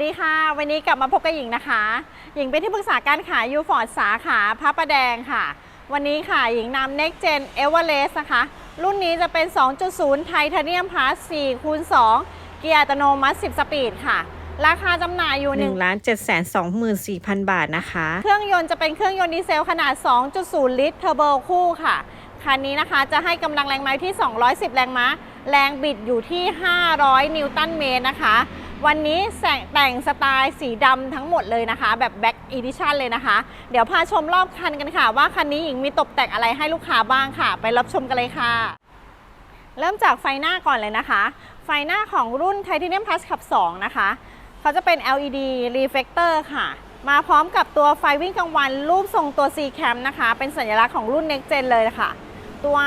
วันนี้กลับมาพบกับหญิงนะคะ หญิงเป็นที่ปรึกษาการขายยูฟอร์ดสาขาพระประแดงค่ะ วันนี้ค่ะหญิงนำ Next Gen Everest นะคะ รุ่นนี้จะเป็น 2.0ไทเทเนียมพลัส4คูณ2เกียร์อัตโนมัติ 10 สปีดค่ะ ราคาจำหน่ายอยู่1 1ล้าน7แสน24,000 บาทนะคะ เครื่องยนต์จะเป็นเครื่องยนต์ดีเซลขนาด 2.0 ลิตรเทอร์โบคู่ค่ะคันนี้นะคะจะให้กำลังแรงม้าที่ 210 แรงม้า แรงบิดอยู่ที่ 500 นิวตันเมตรนะคะ วันนี้แต่งสไตล์สีดำทั้งหมดเลยนะคะ แบบแบ็ k อีดิชันเลยนะคะ เดี๋ยวพาชมรอบคันกันค่ะ ว่าคันนี้หญิงมีตกแต่งอะไรให้ลูกค้าบ้างค่ะ ไปรับชมกันเลยค่ะ เริ่มจากไฟหน้าก่อนเลยนะคะ ไฟหน้าของรุ่น Titanium Plus ขับ2นะคะ เขาจะเป็น LED reflector ค่ะ มาพร้อมกับตัวไฟวิ่งกลางวัน รูปทรงตัว C cam นะคะ เป็นสัญลักษณ์ของรุ่น Next Gen เลยค่ะ ตัว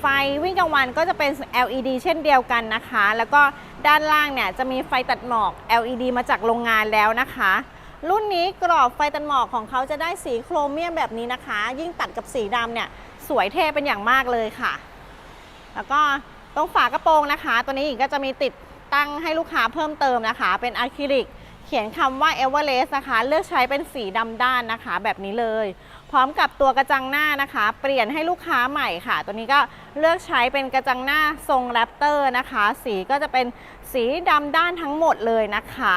ไฟวิ่งกลางวันก็จะเป็น LED เช่นเดียวกันนะคะ แล้วก็ ด้านล่างเนี่ยจะมีไฟตัดหมอก LED มาจากโรงงานแล้วนะคะ รุ่นนี้กรอบไฟตัดหมอกของเขาจะได้สีโครเมียมแบบนี้นะคะ ยิ่งตัดกับสีดำเนี่ยสวยเท่เป็นอย่างมากเลยค่ะ แล้วก็ตรงฝากระโปรงนะคะ ตัวนี้หญิงก็จะมีติดตั้งให้ลูกค้าเพิ่มเติมนะคะ เป็นอะคริลิก เขียนคำว่า Everest นะคะ เลือกใช้เป็นสีดำด้านนะคะ แบบนี้เลย พร้อมกับตัวกระจังหน้านะคะ เปลี่ยนให้ลูกค้าใหม่ค่ะ ตัวนี้ก็เลือกใช้เป็นกระจังหน้าทรงแรปเตอร์นะคะ สีก็จะเป็นสีดำด้านทั้งหมดเลยนะคะ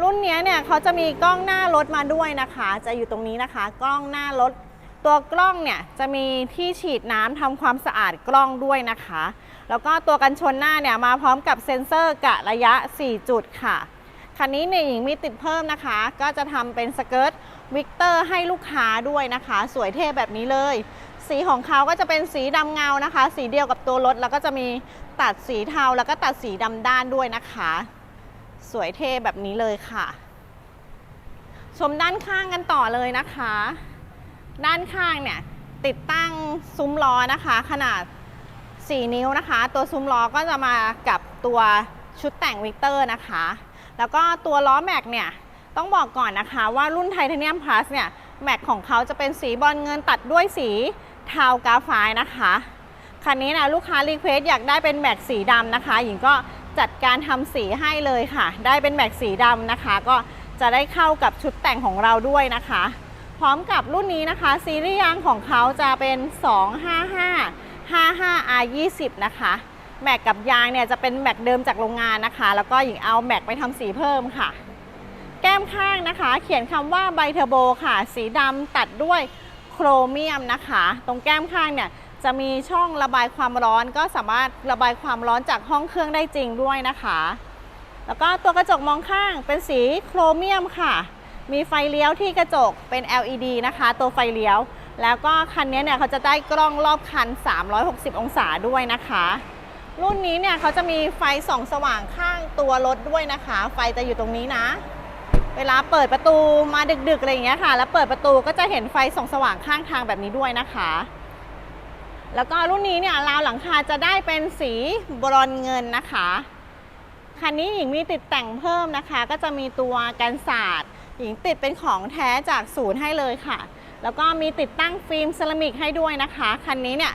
รุ่นนี้เนี่ยเขาจะมีกล้องหน้ารถมาด้วยนะคะ จะอยู่ตรงนี้นะคะ กล้องหน้ารถ ตัวกล้องเนี่ยจะมีที่ฉีดน้ำทำความสะอาดกล้องด้วยนะคะ แล้วก็ตัวกันชนหน้าเนี่ยมาพร้อมกับเซ็นเซอร์กะระยะ 4 จุดค่ะ คันนี้เนี่ยหญิงมีติดเพิ่มนะคะ ก็จะทำเป็นสเกิร์ตวิกเตอร์ให้ลูกค้าด้วยนะคะ สวยเท่แบบนี้เลย สีของเขาก็จะเป็นสีดำเงานะคะ สีเดียวกับตัวรถ แล้วก็จะมีตัดสีเทาแล้วก็ตัดสีดำด้านด้วยนะคะ สวยเท่แบบนี้เลยค่ะ ชมด้านข้างกันต่อเลยนะคะ ด้านข้างเนี่ยติดตั้งซุ้มล้อนะคะ ขนาด 4 นิ้วนะคะ ตัวซุ้มล้อก็จะมากับตัวชุดแต่งวิกเตอร์นะคะ แล้วก็ตัวล้อแม็กเนี่ยต้องบอกก่อนนะคะว่ารุ่นไทเทเนียมพลัสเนี่ยแม็กของเขาจะเป็นสีบอลเงินตัดด้วยสีเทากาไฟนะคะ คันนี้นะลูกค้ารีเควสอยากได้เป็นแม็กสีดำนะคะ หญิงก็จัดการทำสีให้เลยค่ะ ได้เป็นแม็กสีดำนะคะ ก็จะได้เข้ากับชุดแต่งของเราด้วยนะคะ พร้อมกับรุ่นนี้นะคะ ซีรีส์ยางของเขาจะเป็น 255 55R20 นะคะ แม็กกับยางเนี่ยจะเป็นแม็กเดิมจากโรงงานนะคะ แล้วก็หญิงเอาแม็กไปทำสีเพิ่มค่ะ แก้มข้างนะคะ เขียนคำว่าไบเทอร์โบค่ะ สีดำตัดด้วยโครเมียมนะคะ ตรงแก้มข้างเนี่ยจะมีช่องระบายความร้อนก็สามารถระบายความร้อนจากห้องเครื่องได้จริงด้วยนะคะ แล้วก็ตัวกระจกมองข้างเป็นสีโครเมียมค่ะ มีไฟเลี้ยวที่กระจกเป็น LED นะคะ ตัวไฟเลี้ยว แล้วก็คันนี้เนี่ยเขาจะได้กล้องรอบคัน 360 องศาด้วยนะคะ รุ่นนี้เนี่ยเขาจะมีไฟส่องสว่างข้างตัวรถด้วยนะคะ ไฟจะอยู่ตรงนี้นะ เวลาเปิดประตูมาดึกๆอะไรอย่างเงี้ยค่ะ แล้วเปิดประตูก็จะเห็นไฟส่องสว่างข้างทางแบบนี้ด้วยนะคะ แล้วก็รุ่นนี้เนี่ยราวหลังคาจะได้เป็นสีบรอนเงินนะคะคันนี้หญิงมีติดแต่งเพิ่มนะคะ ก็จะมีตัวกันศาสตร์หญิงติดเป็นของแท้จากศูนย์ให้เลยค่ะ แล้วก็มีติดตั้งฟิล์มเซรามิกให้ด้วยนะคะ คันนี้เนี่ย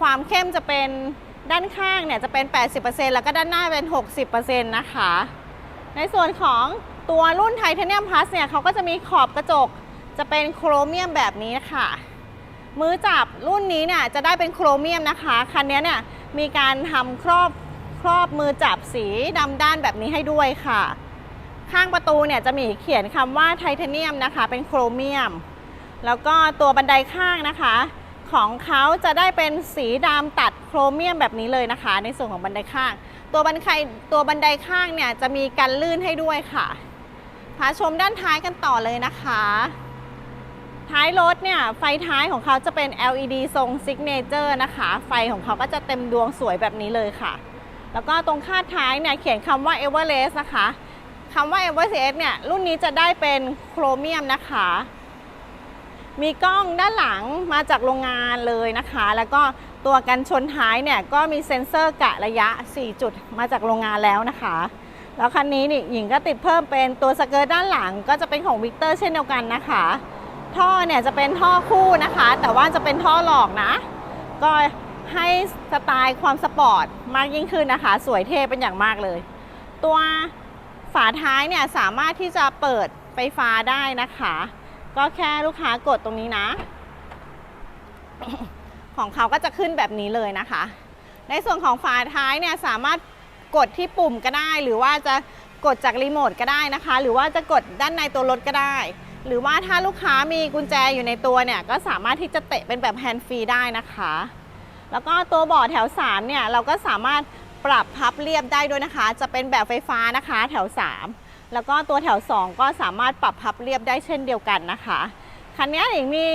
ความเข้มจะเป็น ด้านข้างเนี่ยจะเป็น 80%แล้วก็ด้านหน้าเป็น 60%นะคะ ในส่วนของตัวรุ่นไทเทเนียมพลัสเนี่ยเขาก็จะมีขอบกระจกจะเป็นโครเมียมแบบนี้ค่ะ มือจับรุ่นนี้เนี่ยจะได้เป็นโครเมียมนะคะ คันนี้เนี่ยมีการทำครอบครอบมือจับสีดำด้านแบบนี้ให้ด้วยค่ะ ข้างประตูเนี่ยจะมีเขียนคำว่าไทเทเนียมนะคะ เป็นโครเมียม แล้วก็ตัวบันไดข้างนะคะ ของเขาจะได้เป็นสีดำตัดโครเมียมแบบนี้เลยนะคะ ในส่วนของบันไดข้าง ตัวบันไดตัวบันไดข้างเนี่ยจะมีกันลื่นให้ด้วยค่ะพาชมด้านท้ายกันต่อเลยนะคะ ท้ายรถเนี่ยไฟท้ายของเขาจะเป็น LED ทรงซิกเนเจอร์นะคะ ไฟของเขาก็จะเต็มดวงสวยแบบนี้เลยค่ะ แล้วก็ตรงคาดท้ายเนี่ยเขียนคำว่า Everest นะคะคำว่า Everest เนี่ยรุ่นนี้จะได้เป็นโครเมียมนะคะ มีกล้องด้านหลังมาจากโรงงานเลยนะคะ แล้วก็ตัวกันชนท้ายเนี่ยก็มีเซ็นเซอร์กะระยะ 4 จุดมาจากโรงงานแล้วนะคะ แล้วคันนี้นี่หญิงก็ติดเพิ่มเป็นตัวสเกิร์ตด้านหลังก็จะเป็นของวิกเตอร์เช่นเดียวกันนะคะ ท่อเนี่ยจะเป็นท่อคู่นะคะ แต่ว่าจะเป็นท่อหลอกนะ ก็ให้สไตล์ความสปอร์ตมากยิ่งขึ้นนะคะ สวยเท่เป็นอย่างมากเลย ตัวฝาท้ายเนี่ยสามารถที่จะเปิดไฟฟ้าได้นะคะ ก็แค่ลูกค้ากดตรงนี้นะ ของเขาก็จะขึ้นแบบนี้เลยนะคะ ในส่วนของฝาท้ายเนี่ยสามารถกดที่ปุ่มก็ได้ หรือว่าจะกดจากรีโมทก็ได้นะคะ หรือว่าจะกดด้านในตัวรถก็ได้ หรือว่าถ้าลูกค้ามีกุญแจอยู่ในตัวเนี่ย ก็สามารถที่จะเตะเป็นแบบแฮนด์ฟรีได้นะคะ แล้วก็ตัวเบาะแถว 3 เนี่ย เราก็สามารถปรับพับเรียบได้ด้วยนะคะ จะเป็นแบบไฟฟ้านะคะ แถว 3 แล้วก็ตัวแถว 2 ก็สามารถปรับพับเรียบได้เช่นเดียวกันนะคะ คันนี้หญิงมี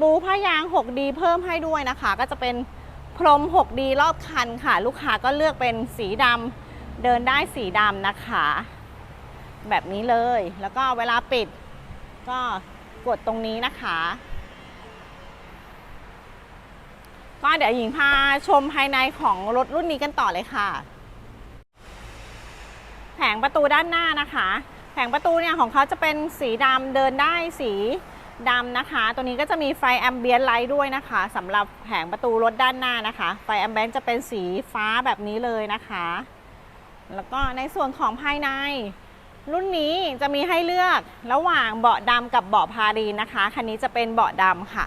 ปูผ้ายาง 6D เพิ่มให้ด้วยนะคะ ก็จะเป็นพรม 6D รอบคันค่ะ ลูกค้าก็เลือกเป็นสีดำเดินได้สีดำนะคะ แบบนี้เลย แล้วก็เวลาปิดก็กดตรงนี้นะคะ ก็เดี๋ยวหญิงพาชมภายในของรถรุ่นนี้กันต่อเลยค่ะ แผงประตูด้านหน้านะคะ แผงประตูเนี่ยของเขาจะเป็นสีดำเดินได้สีดำนะคะ ตัวนี้ก็จะมีไฟแอมเบียนไลท์ด้วยนะคะสำหรับแผงประตูรถด้านหน้านะคะ ไฟแอมเบียนจะเป็นสีฟ้าแบบนี้เลยนะคะ แล้วก็ในส่วนของภายใน รุ่นนี้จะมีให้เลือกระหว่างเบาะดำกับเบาะพารีนะคะ คันนี้จะเป็นเบาะดำค่ะ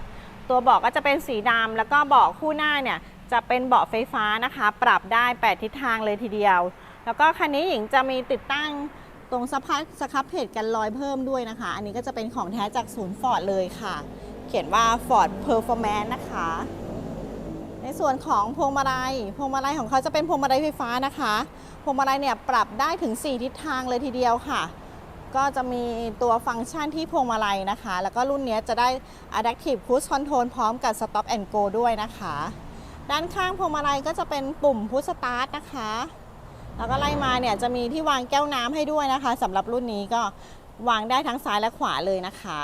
ตัวเบาะก็จะเป็นสีดำแล้วก็เบาะคู่หน้าเนี่ยจะเป็นเบาะไฟฟ้านะคะ ปรับได้ 8 ทิศทางเลยทีเดียว แล้วก็คันนี้หญิงจะมีติดตั้งตรงสพักสครับเพจกันรอยเพิ่มด้วยนะคะ อันนี้ก็จะเป็นของแท้จากศูนย์ฟอร์ดเลยค่ะ เขียนว่า Ford Performance นะคะ ในส่วนของพวงมาลัย พวงมาลัยของเขาจะเป็นพวงมาลัยไฟฟ้านะคะ พวงมาลัยเนี่ยปรับได้ถึง 4 ทิศทางเลยทีเดียวค่ะ ก็จะมีตัวฟังก์ชันที่พวงมาลัยนะคะ แล้วก็รุ่นนี้จะได้ Adaptive Cruise Control พร้อมกับ Stop and Go ด้วยนะคะ ด้านข้างพวงมาลัยก็จะเป็นปุ่ม Push Start นะคะ แล้วก็ไล่มาเนี่ยจะมีที่วางแก้วน้ำให้ด้วยนะคะสำหรับรุ่นนี้ก็วางได้ทั้งซ้ายและขวาเลยนะคะ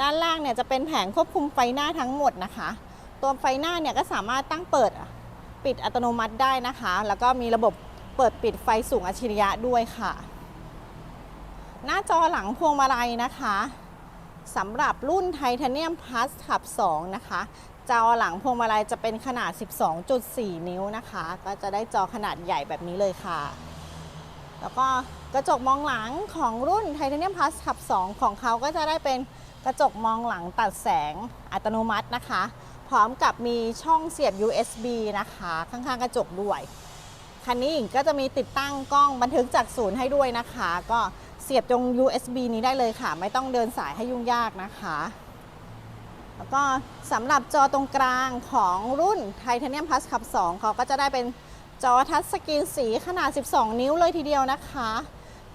ด้านล่างเนี่ยจะเป็นแผงควบคุมไฟหน้าทั้งหมดนะคะ ตัวไฟหน้าเนี่ยก็สามารถตั้งเปิดปิดอัตโนมัติได้นะคะ แล้วก็มีระบบเปิดปิดไฟสูงอัจฉริยะด้วยค่ะ หน้าจอหลังพวงมาลัยนะคะสำหรับรุ่นไทเทเนียมพลัสขับ 2 นะคะ จอหลังพวงมาลัยจะเป็นขนาด 12.4 นิ้วนะคะ ก็จะได้จอขนาดใหญ่แบบนี้เลยค่ะ แล้วก็กระจกมองหลังของรุ่นไทเทเนียมพลัสขับ 2 ของเขาก็จะได้เป็นกระจกมองหลังตัดแสงอัตโนมัตินะคะ พร้อมกับมีช่องเสียบ USB นะคะ ข้างๆกระจกด้วย คันนี้ก็จะมีติดตั้งกล้องบันทึกจากศูนย์ให้ด้วยนะคะ ก็เสียบตรง USB นี้ได้เลยค่ะ ไม่ต้องเดินสายให้ยุ่งยากนะคะ แล้วก็สำหรับจอตรงกลางของรุ่น Titanium Plus ขับ2เขาก็จะได้เป็นจอทัชสกรีนสีขนาด 12 นิ้วเลยทีเดียวนะคะ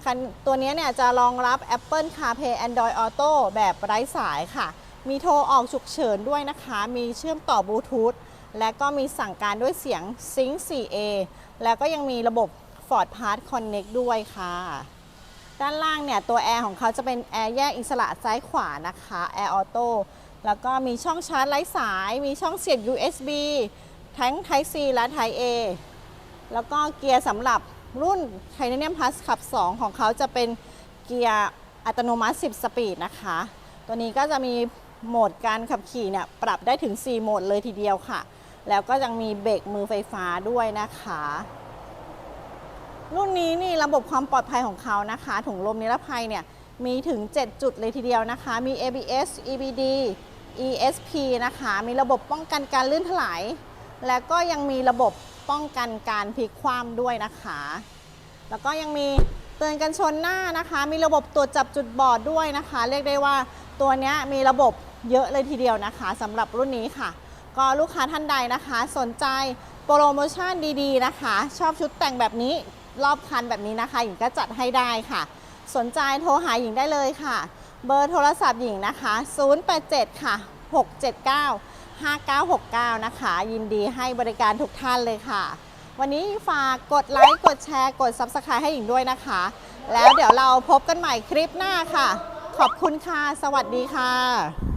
คันตัวนี้เนี่ยจะรองรับ Apple CarPlay Android Auto แบบไร้สายค่ะ มีโทรออกฉุกเฉินด้วยนะคะ มีเชื่อมต่อบลูทูธ และก็มีสั่งการด้วยเสียง Sync 4A แล้วก็ยังมีระบบ Ford Pass Connect ด้วยค่ะ ด้านล่างเนี่ยตัวแอร์ของเขาจะเป็นแอร์แยกอิสระซ้ายขวานะคะแอร์ออโต้ แล้วก็มีช่องชาร์จไร้สาย มีช่องเสียบ USB ทั้ง Type C และ Type A แล้วก็เกียร์สำหรับรุ่น Titanium Plus ขับ 2 ของเขาจะเป็นเกียร์อัตโนมัติ 10 สปีดนะคะ ตัวนี้ก็จะมีโหมดการขับขี่เนี่ยปรับได้ถึง 4 โหมดเลยทีเดียวค่ะ แล้วก็ยังมีเบรกมือไฟฟ้าด้วยนะคะ รุ่นนี้นี่ระบบความปลอดภัยของเขานะคะถุงลมนิรภัยเนี่ยมีถึง 7 จุดเลยทีเดียวนะคะ มี ABS EBD ESP นะคะ มีระบบป้องกันการลื่นถลาย และก็ยังมีระบบป้องกันการพลิกคว่ำด้วยนะคะ แล้วก็ยังมีเตือนกันชนหน้านะคะ มีระบบตรวจจับจุดบอดด้วยนะคะ เรียกได้ว่าตัวนี้มีระบบเยอะเลยทีเดียวนะคะสำหรับรุ่นนี้ค่ะ ก็ลูกค้าท่านใดนะคะ สนใจโปรโมชั่นดีๆนะคะ ชอบชุดแต่งแบบนี้รอบคันแบบนี้นะคะหญิงก็จัดให้ได้ค่ะ สนใจโทรหาหญิงได้เลยค่ะ เบอร์โทรศัพท์หญิงนะคะ 087 ค่ะ 679 5969 นะคะ ยินดีให้บริการทุกท่านเลยค่ะ วันนี้ฝากกดไลค์ กดแชร์ กด Subscribe ให้หญิงด้วยนะคะ แล้วเดี๋ยวเราพบกันใหม่คลิปหน้าค่ะ ขอบคุณค่ะ สวัสดีค่ะ